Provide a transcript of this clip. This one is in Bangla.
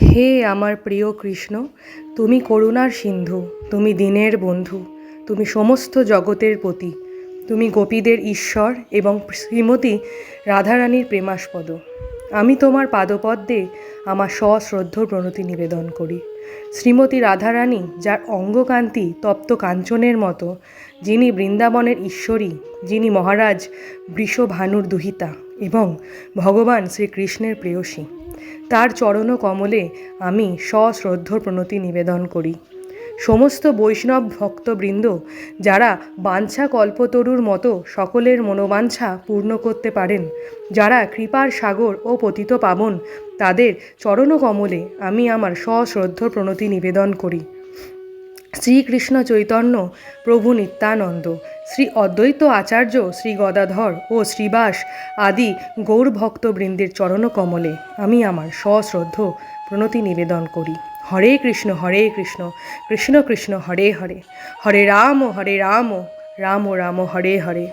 হে আমার প্রিয় কৃষ্ণ, তুমি করুণার সিন্ধু, তুমি দিনের বন্ধু, তুমি সমস্ত জগতের পতি, তুমি গোপীদের ঈশ্বর এবং শ্রীমতী রাধারানীর প্রেমাস্পদ। আমি তোমার পাদপদ্মে আমার সশ্রদ্ধ প্রণতি নিবেদন করি। শ্রীমতী রাধারানী, যার অঙ্গকান্তি তপ্ত কাঞ্চনের মতো, যিনি বৃন্দাবনের ঈশ্বরী, যিনি মহারাজ বৃষভানুর দুহিতা এবং ভগবান শ্রীকৃষ্ণের প্রেয়সী। তার চরণ কমলে আমি সশ্রদ্ধ প্রণতি নিবেদন করি। সমস্ত বৈষ্ণব ভক্তবৃন্দ যারা বাঞ্ছা কল্পতরুর মতো সকলের মনোবাঞ্ছা পূর্ণ করতে পারেন। যারা কৃপার সাগর ও পতিত পাবন, তাদের চরণ কমলে আমি আমার সশ্রদ্ধ প্রণতি নিবেদন করি। শ্রীকৃষ্ণ চৈতন্য প্রভু নিত্যানন্দ। শ্রী অদ্বৈত আচার্য, শ্রী গদাধর ও শ্রীবাস আদি গৌরভক্তবৃন্দের চরণকমলে আমি আমার সশ্রদ্ধ প্রণতি নিবেদন করি। হরে কৃষ্ণ হরে কৃষ্ণ কৃষ্ণ কৃষ্ণ, হরে হরে। হরে রাম হরে রাম রাম রাম হরে হরে।